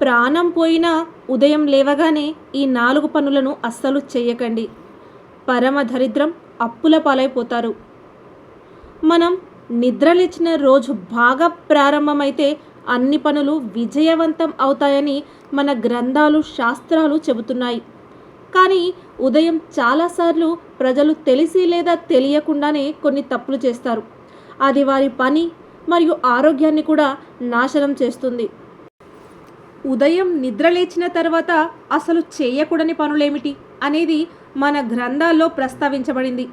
ప్రాణం పోయినా ఉదయం లేవగానే ఈ నాలుగు పనులను అస్సలు చేయకండి పరమ దరిద్రం అప్పుల పాలైపోతారు. మనం నిద్రలేచిన రోజు బాగా ప్రారంభమైతే అన్ని పనులు విజయవంతం అవుతాయని మన గ్రంథాలు శాస్త్రాలు చెబుతున్నాయి. కానీ ఉదయం చాలాసార్లు ప్రజలు తెలిసి లేదా తెలియకుండానే కొన్ని తప్పులు చేస్తారు. అది వారి పని మరియు ఆరోగ్యాన్ని కూడా నాశనం చేస్తుంది. ఉదయం నిద్రలేచిన తర్వాత అసలు చేయకూడని పనులేమిటి అనేది మన గ్రంథాల్లో ప్రస్తావించబడింది.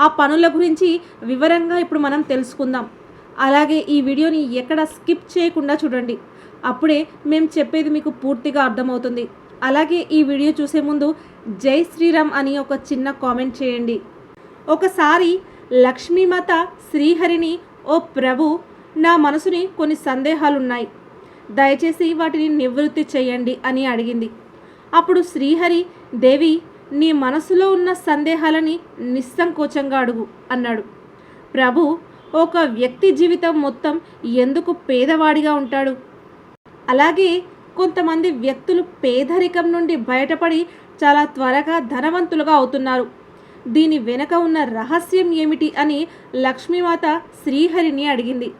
ఆ పనుల గురించి వివరంగా ఇప్పుడు మనం తెలుసుకుందాం. అలాగే ఈ వీడియోని ఎక్కడ స్కిప్ చేయకుండా చూడండి. అప్పుడే మేము చెప్పేది మీకు పూర్తిగా అర్థమవుతుంది. అలాగే ఈ వీడియో చూసే ముందు జై శ్రీరామ్ అని ఒక చిన్న కామెంట్ చేయండి. ఒకసారి లక్ష్మీమాత శ్రీహరిని ఓ ప్రభు నా మనసుని కొన్ని సందేహాలున్నాయి. దయచేసి వాటిని నివృత్తి చేయండి అని అడిగింది. అప్పుడు శ్రీహరి దేవి నీ మనసులో ఉన్న సందేహాలని నిస్సంకోచంగా అడుగు అన్నాడు. ప్రభు ఒక వ్యక్తి జీవితం మొత్తం ఎందుకు పేదవాడిగా ఉంటాడు? అలాగే కొంతమంది వ్యక్తులు పేదరికం నుండి బయటపడి చాలా త్వరగా ధనవంతులుగా అవుతున్నారు. దీని వెనుక ఉన్న రహస్యం ఏమిటి అని లక్ష్మీమాత శ్రీహరిని అడిగింది.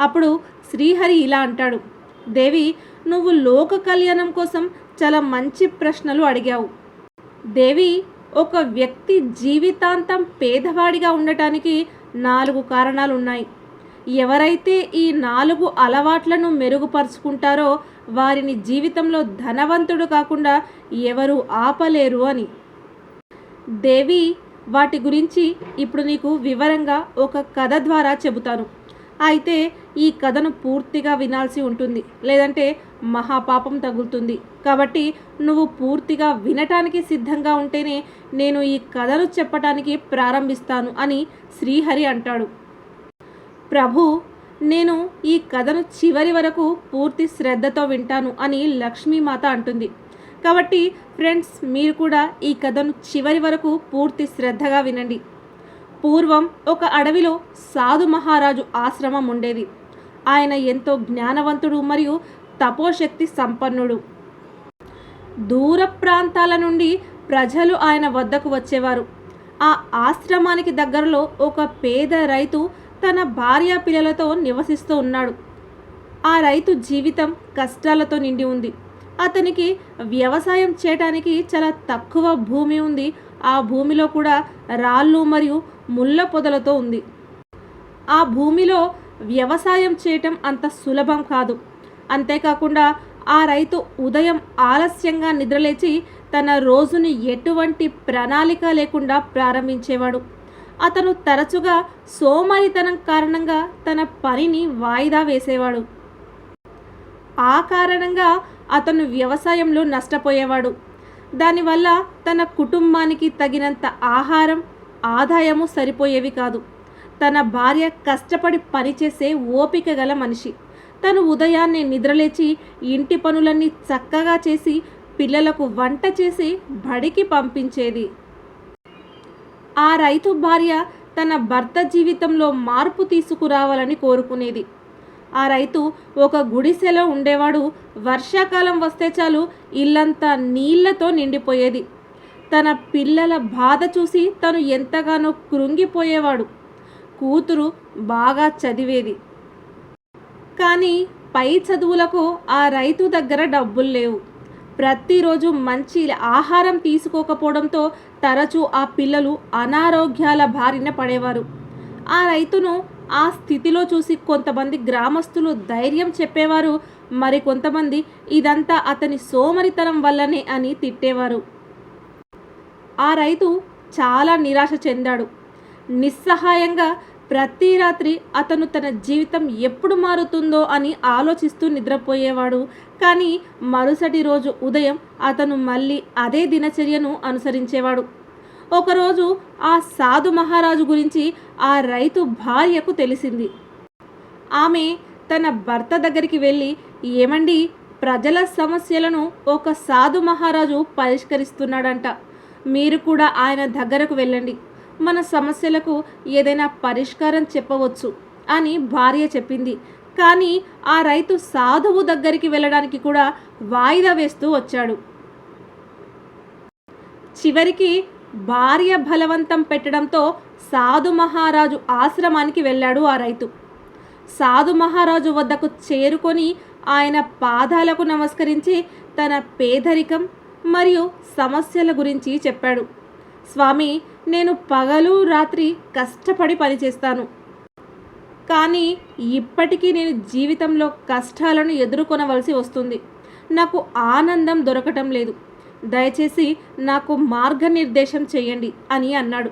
అప్పుడు శ్రీహరి ఇలా అంటాడు. దేవి నువ్వు లోక కళ్యాణం కోసం చాలా మంచి ప్రశ్నలు అడిగావు. దేవి ఒక వ్యక్తి జీవితాంతం పేదవాడిగా ఉండటానికి నాలుగు కారణాలు ఉన్నాయి ఎవరైతే ఈ నాలుగు అలవాట్లను మెరుగుపరుచుకుంటారో వారిని జీవితంలో ధనవంతుడు కాకుండా ఎవరు ఆపలేరు అని. దేవి వాటి గురించి ఇప్పుడు నీకు వివరంగా ఒక కథ ద్వారా చెబుతాను. అయితే ఈ కథను పూర్తిగా వినాల్సి ఉంటుంది. లేదంటే మహాపాపం తగులుతుంది. కాబట్టి నువ్వు పూర్తిగా వినటానికి సిద్ధంగా ఉంటేనే నేను ఈ కథను చెప్పటానికి ప్రారంభిస్తాను అని శ్రీహరి అంటాడు. ప్రభు నేను ఈ కథను చివరి వరకు పూర్తి శ్రద్ధతో వింటాను అని లక్ష్మీమాత అంటుంది. కాబట్టి ఫ్రెండ్స్ మీరు కూడా ఈ కథను చివరి వరకు పూర్తి శ్రద్ధగా వినండి. పూర్వం ఒక అడవిలో సాధు మహారాజు ఆశ్రమం ఉండేది. ఆయన ఎంతో జ్ఞానవంతుడు మరియు తపోశక్తి సంపన్నుడు. దూర ప్రాంతాల నుండి ప్రజలు ఆయన వద్దకు వచ్చేవారు. ఆ ఆశ్రమానికి దగ్గరలో ఒక పేద రైతు తన భార్య పిల్లలతో నివసిస్తూ ఉన్నాడు. ఆ రైతు జీవితం కష్టాలతో నిండి ఉంది. అతనికి వ్యవసాయం చేయడానికి చాలా తక్కువ భూమి ఉంది. ఆ భూమిలో కూడా రాళ్ళు మరియు ముళ్ళ పొదలతో ఉంది. ఆ భూమిలో వ్యవసాయం చేయటం అంత సులభం కాదు. అంతేకాకుండా ఆ రైతు ఉదయం ఆలస్యంగా నిద్రలేచి తన రోజుని ఎటువంటి ప్రణాళిక లేకుండా ప్రారంభించేవాడు. అతను తరచుగా సోమరితనం కారణంగా తన పనిని వాయిదా వేసేవాడు. ఆ కారణంగా అతను వ్యవసాయంలో నష్టపోయేవాడు. దానివల్ల తన కుటుంబానికి తగినంత ఆహారం ఆదాయము సరిపోయేవి కాదు. తన భార్య కష్టపడి పనిచేసే ఓపిక గల మనిషి. తను ఉదయాన్నే నిద్రలేచి ఇంటి పనులన్నీ చక్కగా చేసి పిల్లలకు వంట చేసి బడికి పంపించేది. ఆ రైతు భార్య తన భర్త జీవితంలో మార్పు తీసుకురావాలని కోరుకునేది. ఆ రైతు ఒక గుడిసెలో ఉండేవాడు. వర్షాకాలం వస్తే చాలు ఇల్లంతా నీళ్ళతో నిండిపోయేది. తన పిల్లల బాధ చూసి తను ఎంతగానో కృంగిపోయేవాడు. కూతురు బాగా చదివేది. కానీ పై చదువులకు ఆ రైతు దగ్గర డబ్బులు లేవు. ప్రతిరోజు మంచి ఆహారం తీసుకోకపోవడంతో తరచూ ఆ పిల్లలు అనారోగ్యాల బారిన పడేవారు. ఆ రైతును ఆ స్థితిలో చూసి కొంతమంది గ్రామస్తులు ధైర్యం చెప్పేవారు. మరి కొంతమంది ఇదంతా అతని సోమరితనం వల్లనే అని తిట్టేవారు. ఆ రైతు చాలా నిరాశ చెందాడు. నిస్సహాయంగా ప్రతి రాత్రి అతను తన జీవితం ఎప్పుడు మారుతుందో అని ఆలోచిస్తూ నిద్రపోయేవాడు. కానీ మరుసటి రోజు ఉదయం అతను మళ్ళీ అదే దినచర్యను అనుసరించేవాడు. ఒకరోజు ఆ సాధు మహారాజు గురించి ఆ రైతు భార్యకు తెలిసింది. ఆమె తన భర్త దగ్గరికి వెళ్ళి ఏమండి ప్రజల సమస్యలను ఒక సాధు మహారాజు పరిష్కరిస్తున్నాడంట. మీరు కూడా ఆయన దగ్గరకు వెళ్ళండి. మన సమస్యలకు ఏదైనా పరిష్కారం చెప్పవచ్చు అని భార్య చెప్పింది. కానీ ఆ రైతు సాధువు దగ్గరికి వెళ్ళడానికి కూడా వాయిదా వేస్తూ వచ్చాడు. చివరికి భార్య బలవంతం పెట్టడంతో సాధు మహారాజు ఆశ్రమానికి వెళ్ళాడు ఆ రైతు. సాధు మహారాజు వద్దకు చేరుకొని ఆయన పాదాలకు నమస్కరించి తన పేదరికం మరియు సమస్యల గురించి చెప్పాడు. స్వామి నేను పగలు రాత్రి కష్టపడి పనిచేస్తాను. కానీ ఇప్పటికీ నేను జీవితంలో కష్టాలను ఎదుర్కొనవలసి వస్తుంది. నాకు ఆనందం దొరకటం లేదు. దయచేసి నాకు మార్గనిర్దేశం చేయండి అని అన్నాడు.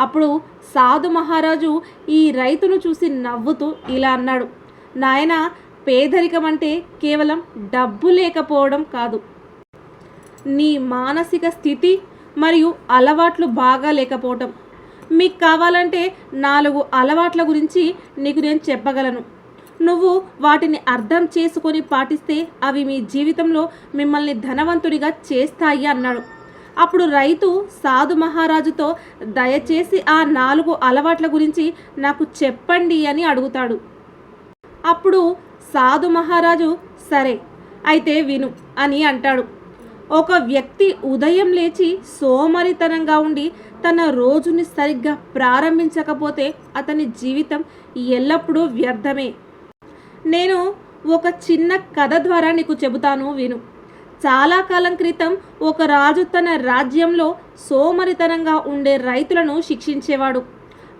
అప్పుడు సాధు మహారాజు ఈ రైతును చూసి నవ్వుతూ ఇలా అన్నాడు. నాయన పేదరికం అంటే కేవలం డబ్బు లేకపోవడం కాదు. నీ మానసిక స్థితి మరియు అలవాట్లు బాగా లేకపోవటం. మీకు కావాలంటే నాలుగు అలవాట్ల గురించి నీకు నేను చెప్పగలను. నువ్వు వాటిని అర్థం చేసుకొని పాటిస్తే అవి మీ జీవితంలో మిమ్మల్ని ధనవంతుడిగా చేస్తాయి అన్నాడు. అప్పుడు రైతు సాధు మహారాజుతో దయచేసి ఆ నాలుగు అలవాట్ల గురించి నాకు చెప్పండి అని అడుగుతాడు. అప్పుడు సాధు మహారాజు సరే అయితే విను అని అంటాడు. ఒక వ్యక్తి ఉదయం లేచి సోమరితనంగా ఉండి తన రోజుని సరిగ్గా ప్రారంభించకపోతే అతని జీవితం ఎల్లప్పుడూ వ్యర్థమే. నేను ఒక చిన్న కథ ద్వారా నీకు చెబుతాను విను. చాలా కాలం క్రితం ఒక రాజు తన రాజ్యంలో సోమరితనంగా ఉండే రైతులను శిక్షించేవాడు.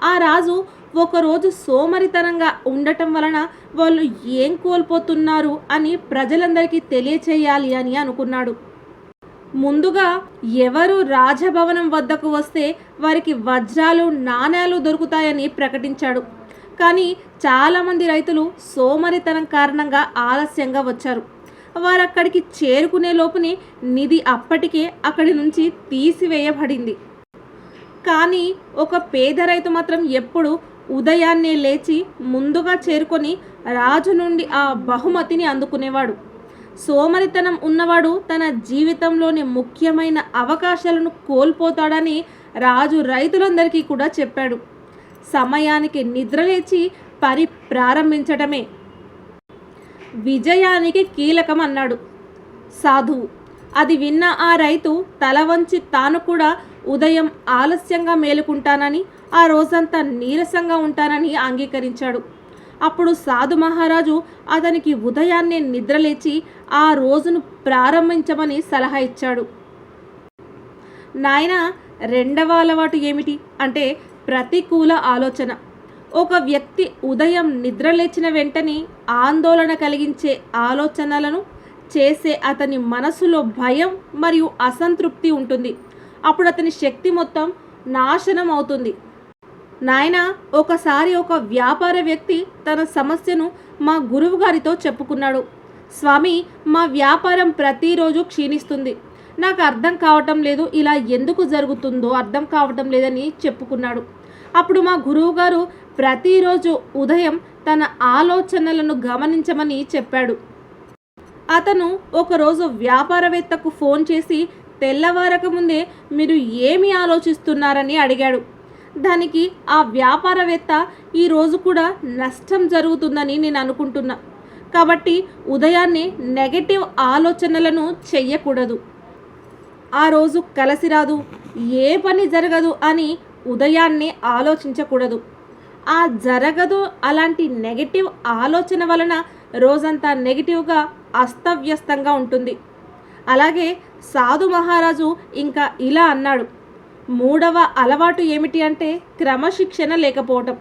ఆ రాజు ఒకరోజు సోమరితనంగా ఉండటం వలన వాళ్ళు ఏం కోల్పోతున్నారు అని ప్రజలందరికీ తెలియచేయాలి అని అనుకున్నాడు. ముందుగా ఎవరు రాజభవనం వద్దకు వస్తే వారికి వజ్రాలు నాణేలు దొరుకుతాయని ప్రకటించాడు. కానీ చాలామంది రైతులు సోమరితనం కారణంగా ఆలస్యంగా వచ్చారు. వారు అక్కడికి చేరుకునే లోపునే నిధి అప్పటికే అక్కడి నుంచి తీసివేయబడింది. కానీ ఒక పేద రైతు మాత్రం ఎప్పుడు ఉదయాన్నే లేచి ముందుగా చేరుకొని రాజు నుండి ఆ బహుమతిని అందుకునేవాడు. సోమరితనం ఉన్నవాడు తన జీవితంలోని ముఖ్యమైన అవకాశాలను కోల్పోతాడని రాజు రైతులందరికీ కూడా చెప్పాడు. సమయానికి నిద్రలేచి పని ప్రారంభించడమే విజయానికి కీలకం అన్నాడు సాధువు అది విన్న ఆ రైతు తల వంచి తాను కూడా ఉదయం ఆలస్యంగా మేలుకుంటానని ఆ రోజంతా నీరసంగా ఉంటానని అంగీకరించాడు. అప్పుడు సాధు మహారాజు అతనికి ఉదయాన్నే నిద్రలేచి ఆ రోజును ప్రారంభించమని సలహా ఇచ్చాడు. నాయన రెండవ అలవాటు ఏమిటి? అంటే ప్రతికూల ఆలోచన. ఒక వ్యక్తి ఉదయం నిద్రలేచిన వెంటనే ఆందోళన కలిగించే ఆలోచనలను చేసే అతని మనసులో భయం మరియు అసంతృప్తి ఉంటుంది. అప్పుడు అతని శక్తి మొత్తం నాశనం అవుతుంది. నాయన ఒకసారి ఒక వ్యాపార వ్యక్తి తన సమస్యను మా గురువు గారితో చెప్పుకున్నాడు. స్వామి మా వ్యాపారం ప్రతిరోజు క్షీణిస్తుంది. నాకు అర్థం కావటం లేదు ఇలా ఎందుకు జరుగుతుందో అర్థం కావటం లేదని చెప్పుకున్నాడు. అప్పుడు మా గురువుగారు ప్రతిరోజు ఉదయం తన ఆలోచనలను గమనించమని చెప్పాడు. అతను ఒకరోజు వ్యాపారవేత్తకు ఫోన్ చేసి తెల్లవారక ముందే మీరు ఏమి ఆలోచిస్తున్నారని అడిగాడు. దానికి ఆ వ్యాపారవేత్త ఈరోజు కూడా నష్టం జరుగుతుందని నేను అనుకుంటున్నా. కాబట్టి ఉదయాన్నే నెగటివ్ ఆలోచనలను చెయ్యకూడదు. ఆ రోజు కలిసి రాదు ఏ పని జరగదు అని ఉదయాన్నే ఆలోచించకూడదు. ఆ జరగదు అలాంటి నెగటివ్ ఆలోచన వలన రోజంతా నెగిటివ్గా అస్తవ్యస్తంగా ఉంటుంది. అలాగే సాధు మహారాజు ఇంకా ఇలా అన్నాడు. మూడవ అలవాటు ఏమిటి అంటే క్రమశిక్షణ లేకపోవటం.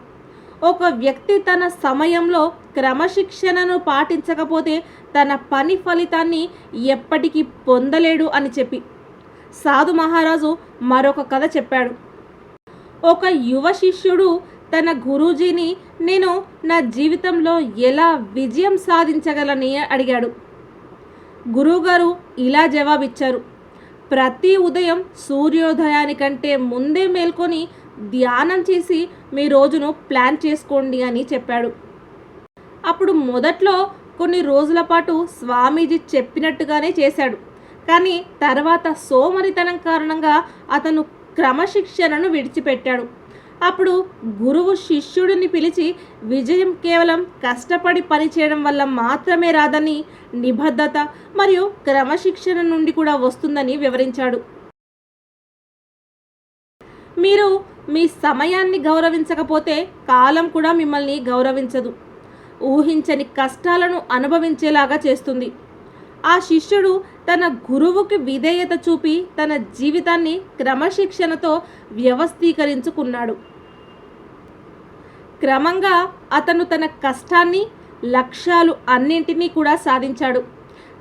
ఒక వ్యక్తి తన సమయంలో క్రమశిక్షణను పాటించకపోతే తన పని ఫలితాన్ని ఎప్పటికీ పొందలేడు అని చెప్పి సాధు మహారాజు మరొక కథ చెప్పాడు. ఒక యువ శిష్యుడు తన గురూజీని నేను నా జీవితంలో ఎలా విజయం సాధించగలని? అడిగాడు. గురువుగారు ఇలా జవాబిచ్చారు. ప్రతి ఉదయం సూర్యోదయానికంటే ముందే మేల్కొని ధ్యానం చేసి మీ రోజును ప్లాన్ చేసుకోండి అని చెప్పాడు. అప్పుడు మొదట్లో కొన్ని రోజుల పాటు స్వామీజీ చెప్పినట్టుగానే చేశాడు. కానీ తర్వాత సోమరితనం కారణంగా అతను క్రమశిక్షణను విడిచిపెట్టాడు. అప్పుడు గురువు శిష్యుడిని పిలిచి విజయం కేవలం కష్టపడి పనిచేయడం వల్ల మాత్రమే రాదని నిబద్ధత మరియు క్రమశిక్షణ నుండి కూడా వస్తుందని వివరించాడు. మీరు మీ సమయాన్ని గౌరవించకపోతే కాలం కూడా మిమ్మల్ని గౌరవించదు. ఊహించని కష్టాలను అనుభవించేలాగా చేస్తుంది ఆ శిష్యుడు తన గురువుకి విధేయత చూపి తన జీవితాన్ని క్రమశిక్షణతో వ్యవస్థీకరించుకున్నాడు. క్రమంగా అతను తన కష్టాన్ని లక్ష్యాలు అన్నింటినీ కూడా సాధించాడు.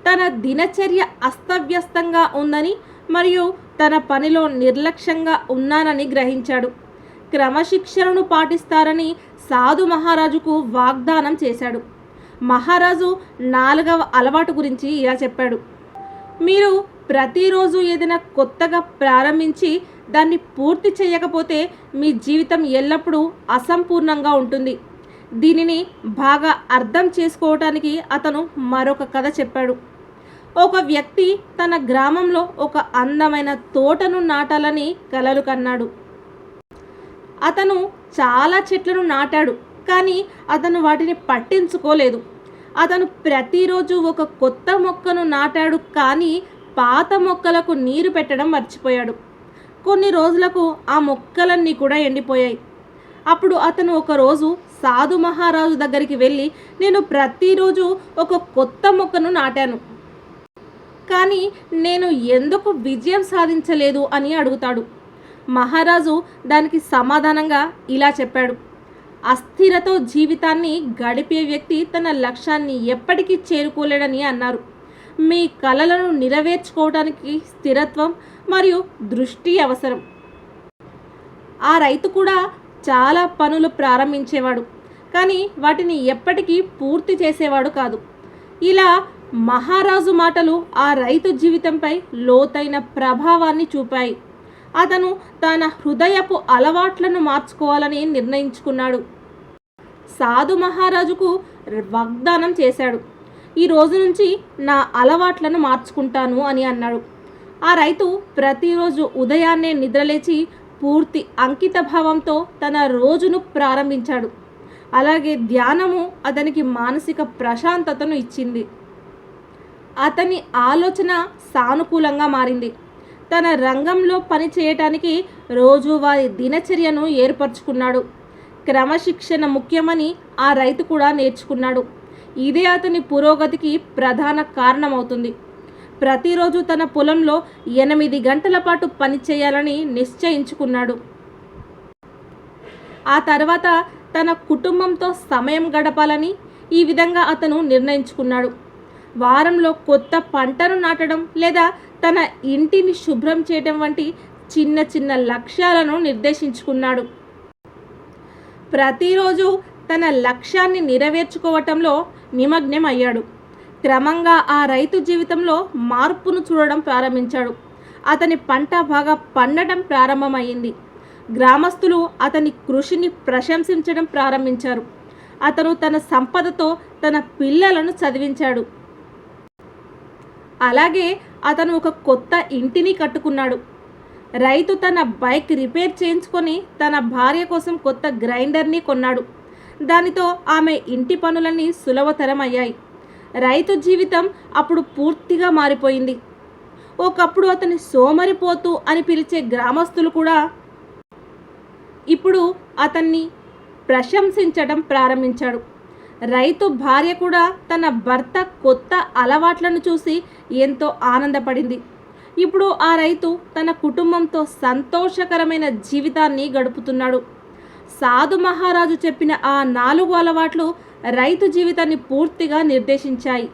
తన దినచర్య అస్తవ్యస్తంగా ఉందని మరియు తన పనిలో నిర్లక్ష్యంగా ఉన్నానని గ్రహించాడు. క్రమశిక్షణను పాటిస్తారని సాధు మహారాజుకు వాగ్దానం చేశాడు. మహారాజు నాలుగవ అలవాటు గురించి ఇలా చెప్పాడు. మీరు ప్రతిరోజు ఏదైనా కొత్తగా ప్రారంభించి దాన్ని పూర్తి చేయకపోతే మీ జీవితం ఎల్లప్పుడూ అసంపూర్ణంగా ఉంటుంది. దీనిని బాగా అర్థం చేసుకోవటానికి అతను మరొక కథ చెప్పాడు. ఒక వ్యక్తి తన గ్రామంలో ఒక అందమైన తోటను నాటాలని కలలు కన్నాడు. అతను చాలా చెట్లను నాటాడు కానీ అతను వాటిని పట్టించుకోలేదు. అతను ప్రతిరోజు ఒక కొత్త మొక్కను నాటాడు కానీ పాత మొక్కలకు నీరు పెట్టడం మర్చిపోయాడు. కొన్ని రోజులకు ఆ మొక్కలన్నీ కూడా ఎండిపోయాయి. అప్పుడు అతను ఒకరోజు సాధు మహారాజు దగ్గరికి వెళ్ళి నేను ప్రతిరోజు ఒక కొత్త మొక్కను నాటాను. కానీ నేను ఎందుకు విజయం సాధించలేదు? అని అడుగుతాడు. మహారాజు దానికి సమాధానంగా ఇలా చెప్పాడు. అస్థిరతో జీవితాన్ని గడిపే వ్యక్తి తన లక్ష్యాన్ని ఎప్పటికీ చేరుకోలేడని అన్నారు. మీ కలలను నెరవేర్చుకోవడానికి స్థిరత్వం మరియు దృష్టి అవసరం. ఆ రైతు కూడా చాలా పనులు ప్రారంభించేవాడు కానీ వాటిని ఎప్పటికీ పూర్తి చేసేవాడు కాదు. ఇలా మహారాజు మాటలు ఆ రైతు జీవితంపై లోతైన ప్రభావాన్ని చూపాయి. అతను తన హృదయపు అలవాట్లను మార్చుకోవాలని నిర్ణయించుకున్నాడు. సాధు మహారాజుకు వాగ్దానం చేశాడు. ఈ రోజు నుంచి నా అలవాట్లను మార్చుకుంటాను అని అన్నాడు. ఆ రైతు ప్రతిరోజు ఉదయాన్నే నిద్రలేచి పూర్తి అంకిత భావంతో తన రోజును ప్రారంభించాడు. అలాగే ధ్యానము అతనికి మానసిక ప్రశాంతతను ఇచ్చింది. అతని ఆలోచన సానుకూలంగా మారింది. తన రంగంలో పని చేయటానికి దినచర్యను ఏర్పరచుకున్నాడు. క్రమశిక్షణ ముఖ్యమని ఆ రైతు కూడా నేర్చుకున్నాడు. ఇదే అతని పురోగతికి ప్రధాన కారణమవుతుంది. ప్రతిరోజు తన పొలంలో ఎనిమిది గంటల పాటు పని చేయాలని నిశ్చయించుకున్నాడు. ఆ తర్వాత తన కుటుంబంతో సమయం గడపాలని ఈ విధంగా అతను నిర్ణయించుకున్నాడు. వారంలో కొత్త పంటను నాటడం లేదా తన ఇంటిని శుభ్రం చేయడం వంటి చిన్న చిన్న లక్ష్యాలను నిర్దేశించుకున్నాడు. ప్రతిరోజు తన లక్ష్యాన్ని నెరవేర్చుకోవటంలో నిమగ్నం అయ్యాడు క్రమంగా ఆ రైతు జీవితంలో మార్పును చూడడం ప్రారంభించాడు. అతని పంట బాగా పండటం ప్రారంభమైంది గ్రామస్తులు అతని కృషిని ప్రశంసించడం ప్రారంభించారు. అతను తన సంపదతో తన పిల్లలను చదివించాడు. అలాగే అతను ఒక కొత్త ఇంటిని కట్టుకున్నాడు. రైతు తన బైక్ రిపేర్ చేయించుకొని తన భార్య కోసం కొత్త గ్రైండర్ని కొన్నాడు. దానితో ఆమె ఇంటి పనులన్నీ సులభతరం అయ్యాయి రైతు జీవితం అప్పుడు పూర్తిగా మారిపోయింది. ఒకప్పుడు అతని సోమరిపోతు అని పిలిచే గ్రామస్తులు కూడా ఇప్పుడు అతన్ని ప్రశంసించడం ప్రారంభించాడు. రైతు భార్య కూడా తన భర్త కొత్త అలవాట్లను చూసి ఎంతో ఆనందపడింది. ఇప్పుడు ఆ రైతు తన కుటుంబంతో సంతోషకరమైన జీవితాన్ని గడుపుతున్నాడు. సాధు మహారాజు చెప్పిన ఆ నాలుగు అలవాట్లు రైతు జీవితాన్ని పూర్తిగా నిర్దేశించాయి.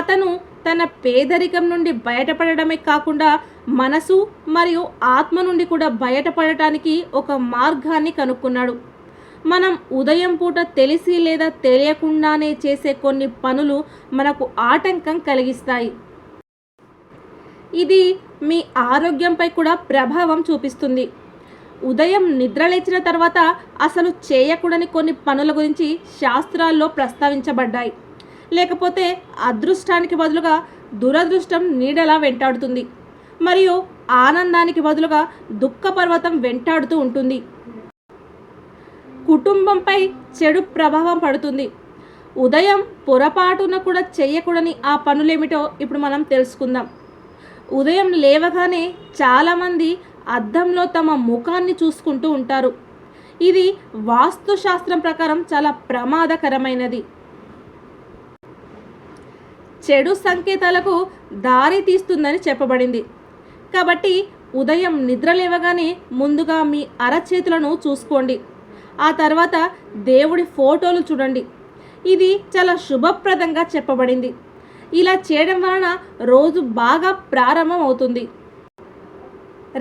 అతను తన పేదరికం నుండి బయటపడడమే కాకుండా మనసు మరియు ఆత్మ నుండి కూడా బయటపడటానికి ఒక మార్గాన్ని కనుక్కున్నాడు. మనం ఉదయం పూట తెలిసి లేదా తెలియకుండానే చేసే కొన్ని పనులు మనకు ఆటంకం కలిగిస్తాయి. ఇది మీ ఆరోగ్యంపై కూడా ప్రభావం చూపిస్తుంది. ఉదయం నిద్రలేచిన తర్వాత అసలు చేయకూడని కొన్ని పనుల గురించి శాస్త్రాల్లో ప్రస్తావించబడ్డాయి. లేకపోతే అదృష్టానికి బదులుగా దురదృష్టం నీడలా వెంటాడుతుంది. మరియు ఆనందానికి బదులుగా దుఃఖ పర్వతం వెంటాడుతూ ఉంటుంది. కుటుంబంపై చెడు ప్రభావం పడుతుంది. ఉదయం పొరపాటున కూడా చేయకూడని ఆ పనులేమిటో ఇప్పుడు మనం తెలుసుకుందాం. ఉదయం లేవగానే చాలామంది అద్దంలో తమ ముఖాన్ని చూసుకుంటూ ఉంటారు. ఇది వాస్తుశాస్త్రం ప్రకారం చాలా ప్రమాదకరమైనది. చెడు సంకేతాలకు దారి తీస్తుందని చెప్పబడింది. కాబట్టి ఉదయం నిద్ర లేవగానే ముందుగా మీ అరచేతులను చూసుకోండి. ఆ తర్వాత దేవుడి ఫోటోలు చూడండి. ఇది చాలా శుభప్రదంగా చెప్పబడింది. ఇలా చేయడం వలన రోజు బాగా ప్రారంభం అవుతుంది.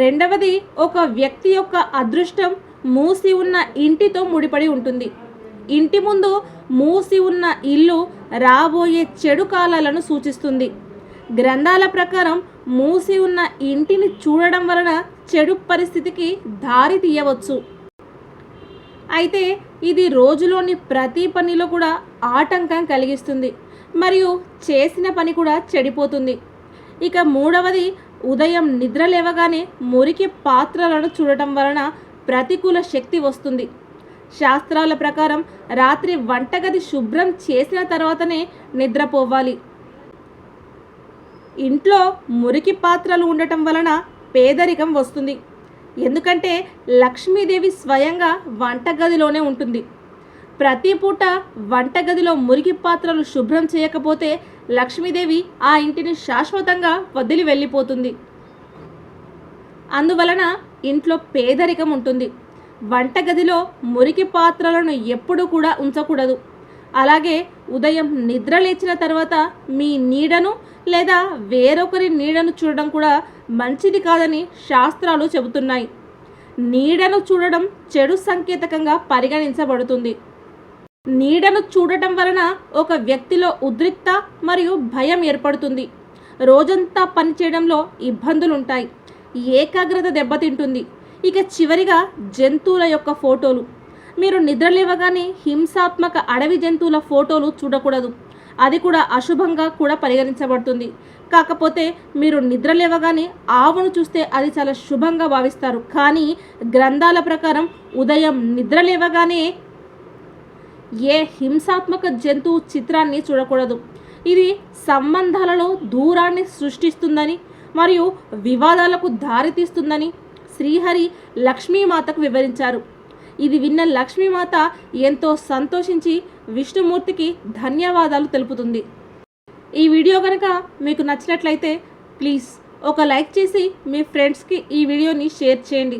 రెండవది ఒక వ్యక్తి యొక్క అదృష్టం మూసి ఉన్న ఇంటితో ముడిపడి ఉంటుంది. ఇంటి ముందు మూసి ఉన్న ఇల్లు రాబోయే చెడు కాలాలను సూచిస్తుంది. గ్రంథాల ప్రకారం మూసి ఉన్న ఇంటిని చూడడం వలన చెడు పరిస్థితికి దారి తీయవచ్చు. అయితే ఇది రోజులోని ప్రతి పనిలో కూడా ఆటంకం కలిగిస్తుంది. మరియు చేసిన పని కూడా చెడిపోతుంది. ఇక మూడవది ఉదయం నిద్ర లేవగానే మురికి పాత్రలను చూడటం వలన ప్రతికూల శక్తి వస్తుంది. శాస్త్రాల ప్రకారం రాత్రి వంటగది శుభ్రం చేసిన తర్వాతనే నిద్రపోవాలి. ఇంట్లో మురికి పాత్రలు ఉండటం వలన పేదరికం వస్తుంది. ఎందుకంటే లక్ష్మీదేవి స్వయంగా వంటగదిలోనే ఉంటుంది. ప్రతి పూట వంటగదిలో మురికి పాత్రలు శుభ్రం చేయకపోతే లక్ష్మీదేవి ఆ ఇంటిని శాశ్వతంగా వదిలి వెళ్ళిపోతుంది. అందువలన ఇంట్లో పేదరికం ఉంటుంది. వంటగదిలో మురికి పాత్రలను ఎప్పుడూ కూడా ఉంచకూడదు. అలాగే ఉదయం నిద్ర లేచిన తర్వాత మీ నీడను లేదా వేరొకరి నీడను చూడడం కూడా మంచిది కాదని శాస్త్రాలు చెబుతున్నాయి. నీడను చూడడం చెడు సంకేతకంగా పరిగణించబడుతుంది. నీడను చూడటం వలన ఒక వ్యక్తిలో ఉద్రిక్త మరియు భయం ఏర్పడుతుంది. రోజంతా పనిచేయడంలో ఇబ్బందులుంటాయి. ఏకాగ్రత దెబ్బతింటుంది. ఇక చివరిగా జంతువుల యొక్క ఫోటోలు. మీరు నిద్రలేవగానే హింసాత్మక అడవి జంతువుల ఫోటోలు చూడకూడదు. అది కూడా అశుభంగా కూడా పరిగణించబడుతుంది. కాకపోతే మీరు నిద్రలేవగానే ఆవును చూస్తే అది చాలా శుభంగా భావిస్తారు. కానీ గ్రంథాల ప్రకారం ఉదయం నిద్రలేవగానే ఏ హింసాత్మక జంతువు చిత్రాన్ని చూడకూడదు. ఇది సంబంధాలలో దూరాన్ని సృష్టిస్తుందని మరియు వివాదాలకు దారితీస్తుందని శ్రీహరి లక్ష్మీమాతకు వివరించారు. ఇది విన్న లక్ష్మీమాత ఎంతో సంతోషించి విష్ణుమూర్తికి ధన్యవాదాలు తెలుపుతుంది. ఈ వీడియో కనుక మీకు నచ్చినట్లయితే ప్లీజ్ ఒక లైక్ చేసి మీ ఫ్రెండ్స్కి ఈ వీడియోని షేర్ చేయండి.